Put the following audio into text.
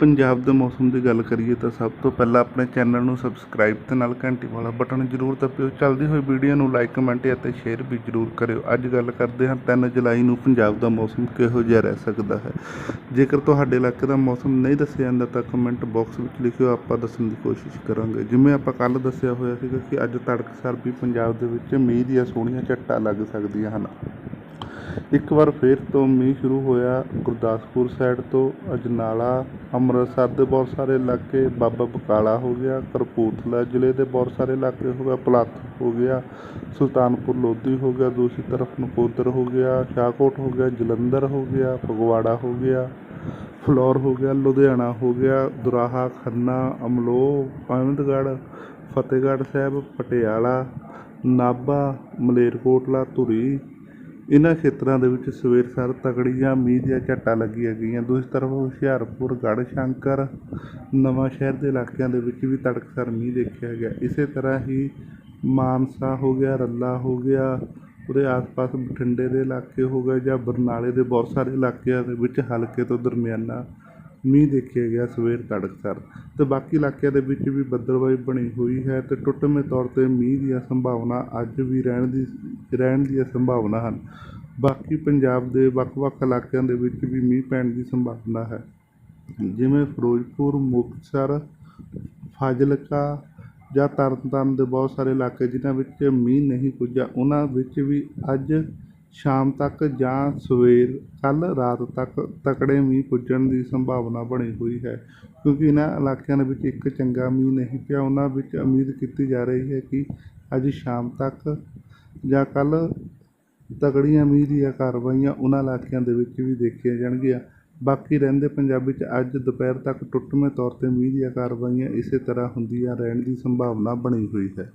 ਪੰਜਾਬ ਦੇ ਮੌਸਮ ਦੀ ਗੱਲ ਕਰੀਏ ਤਾਂ ਸਭ ਤੋਂ ਪਹਿਲਾਂ ਆਪਣੇ ਚੈਨਲ ਨੂੰ ਸਬਸਕ੍ਰਾਈਬ ਤੇ ਨਾਲ ਘੰਟੀ ਵਾਲਾ ਬਟਨ ਜ਼ਰੂਰ ਦਬਾਇਓ ਚੱਲਦੀ ਹੋਈ ਵੀਡੀਓ ਨੂੰ ਲਾਈਕ, ਕਮੈਂਟ ਅਤੇ ਸ਼ੇਅਰ ਵੀ ਜ਼ਰੂਰ ਕਰਿਓ। ਅੱਜ ਗੱਲ ਕਰਦੇ ਹਾਂ 3 ਜੁਲਾਈ ਨੂੰ ਪੰਜਾਬ ਦਾ ਮੌਸਮ ਕਿਹੋ ਜਿਹਾ ਰਹਿ ਸਕਦਾ ਹੈ। ਜੇਕਰ ਤੁਹਾਡੇ ਇਲਾਕੇ ਦਾ ਮੌਸਮ ਨਹੀਂ ਦੱਸਿਆ ਜਾਂਦਾ ਤਾਂ ਕਮੈਂਟ ਬਾਕਸ ਵਿੱਚ ਲਿਖਿਓ। ਆਪਾਂ ਦੱਸਣ ਦੀ ਕੋਸ਼ਿਸ਼ ਕਰਾਂਗੇ। ਜਿਵੇਂ ਆਪਾਂ ਕੱਲ ਦੱਸਿਆ ਹੋਇਆ ਸੀਗਾ ਕਿ ਅੱਜ ਤੜਕਸਾਰ ਵੀ ਪੰਜਾਬ ਦੇ ਵਿੱਚ ਮੀਂਹ ਦੀਆਂ ਸੋਹਣੀਆਂ ਝੱਟਾਂ ਲੱਗ ਸਕਦੀਆਂ ਹਨ। ਇੱਕ ਵਾਰ ਫਿਰ ਤੋਂ ਮੀਂਹ ਸ਼ੁਰੂ ਹੋਇਆ ਗੁਰਦਾਸਪੁਰ ਸਾਈਡ ਤੋਂ, ਅਜਨਾਲਾ, ਅੰਮ੍ਰਿਤਸਰ ਦੇ ਬਹੁਤ ਸਾਰੇ ਇਲਾਕੇ, ਬਾਬਾ ਬਕਾਲਾ ਹੋ ਗਿਆ, ਕਪੂਰਥਲਾ ਜ਼ਿਲ੍ਹੇ ਦੇ ਬਹੁਤ ਸਾਰੇ ਇਲਾਕੇ ਹੋ ਗਿਆ ਪਲਾਤ ਹੋ ਗਿਆ, ਸੁਲਤਾਨਪੁਰ ਲੋਧੀ ਹੋ ਗਿਆ, ਦੂਸਰੀ ਤਰਫ ਨਕੋਦਰ ਹੋ ਗਿਆ, ਸ਼ਾਹਕੋਟ ਹੋ ਗਿਆ, ਜਲੰਧਰ ਹੋ ਗਿਆ, ਫਗਵਾੜਾ ਹੋ ਗਿਆ, ਫਲੌਰ ਹੋ ਗਿਆ, ਲੁਧਿਆਣਾ ਹੋ ਗਿਆ, ਦੁਰਾਹਾ, ਖੰਨਾ, ਅਮਲੋਹ ਅਹਿਮਦਗੜ੍ਹ ਫਤਿਹਗੜ੍ਹ ਸਾਹਿਬ, ਪਟਿਆਲਾ, ਨਾਭਾ, ਮਲੇਰਕੋਟਲਾ, ਧੁਰੀ ਇਹਨਾਂ ਖੇਤਰਾਂ ਦੇ ਵਿੱਚ ਸਵੇਰ ਸਾਰ ਤਕੜੀਆਂ, ਮੀਂਹ ਦੀਆਂ ਝੱਟਾਂ ਲੱਗੀਆਂ ਗਈਆਂ। ਦੂਜੀ ਤਰਫ ਹੁਸ਼ਿਆਰਪੁਰ ਗੜ੍ਹ ਸ਼ੰਕਰ ਨਵਾਂ ਸ਼ਹਿਰ ਦੇ ਇਲਾਕਿਆਂ ਦੇ ਵਿੱਚ ਵੀ ਤੜਕਸਰ ਮੀਂਹ ਦੇਖਿਆ ਗਿਆ। ਇਸੇ ਤਰ੍ਹਾਂ ਹੀ ਮਾਨਸਾ ਹੋ ਗਿਆ, ਰੱਲਾ ਹੋ ਗਿਆ, ਉਹਦੇ ਆਸ-ਪਾਸ ਬਠਿੰਡੇ ਦੇ ਇਲਾਕੇ ਹੋ ਗਏ ਜਾਂ ਬਰਨਾਲੇ ਦੇ ਬਹੁਤ ਸਾਰੇ ਇਲਾਕਿਆਂ ਦੇ ਵਿੱਚ ਹਲਕੇ ਤੋਂ ਦਰਮਿਆਨਾ ਮੀਂਹ ਦੇਖਿਆ ਗਿਆ ਸਵੇਰ ਤੜਕਸਾਰ ਅਤੇ ਬਾਕੀ ਇਲਾਕਿਆਂ ਦੇ ਵਿੱਚ ਵੀ ਬੱਦਲਬਾਈ ਬਣੀ ਹੋਈ ਹੈ ਅਤੇ ਟੁੱਟਵੇਂ ਤੌਰ 'ਤੇ ਮੀਂਹ ਦੀਆਂ ਸੰਭਾਵਨਾ ਅੱਜ ਵੀ ਰਹਿਣ ਦੀ, ਰਹਿਣ ਦੀਆਂ ਸੰਭਾਵਨਾ ਹਨ। ਬਾਕੀ ਪੰਜਾਬ ਦੇ ਵੱਖ-ਵੱਖ ਇਲਾਕਿਆਂ ਦੇ ਵਿੱਚ ਵੀ ਮੀਂਹ ਪੈਣ ਦੀ ਸੰਭਾਵਨਾ ਹੈ। ਜਿਵੇਂ ਫਿਰੋਜ਼ਪੁਰ, ਮੁਕਤਸਰ, ਫਾਜ਼ਿਲਕਾ ਜਾਂ ਤਰਨਤਾਰਨ ਦੇ ਬਹੁਤ ਸਾਰੇ ਇਲਾਕੇ ਜਿਨ੍ਹਾਂ ਵਿੱਚ ਮੀਂਹ ਨਹੀਂ ਪੁੱਜਾ ਉਹਨਾਂ ਵਿੱਚ ਵੀ ਅੱਜ ਸ਼ਾਮ ਤੱਕ ਜਾਂ ਸਵੇਰ, ਕੱਲ੍ਹ ਰਾਤ ਤੱਕ ਤਕੜੇ ਮੀਂਹ ਪੁੱਜਣ ਦੀ ਸੰਭਾਵਨਾ ਬਣੀ ਹੋਈ ਹੈ। ਕਿਉਂਕਿ ਇਹਨਾਂ ਇਲਾਕਿਆਂ ਦੇ ਵਿੱਚ ਇੱਕ ਚੰਗਾ ਮੀਂਹ ਨਹੀਂ ਪਿਆ, ਉਹਨਾਂ ਵਿੱਚ ਉਮੀਦ ਕੀਤੀ ਜਾ ਰਹੀ ਹੈ ਕਿ ਅੱਜ ਸ਼ਾਮ ਤੱਕ ਜਾਂ ਕੱਲ੍ਹ ਤਕੜੀਆਂ ਮੀਂਹ ਦੀਆਂ ਕਾਰਵਾਈਆਂ ਉਹਨਾਂ ਇਲਾਕਿਆਂ ਦੇ ਵਿੱਚ ਵੀ ਦੇਖੀਆਂ ਜਾਣਗੀਆਂ। ਬਾਕੀ ਰਹਿੰਦੇ ਪੰਜਾਬ ਵਿੱਚ ਅੱਜ ਦੁਪਹਿਰ ਤੱਕ ਟੁੱਟਵੇਂ ਤੌਰ 'ਤੇ ਮੀਂਹ ਦੀਆਂ ਕਾਰਵਾਈਆਂ ਇਸੇ ਤਰ੍ਹਾਂ ਹੁੰਦੀਆਂ ਰਹਿਣ ਦੀ ਸੰਭਾਵਨਾ ਬਣੀ ਹੋਈ ਹੈ।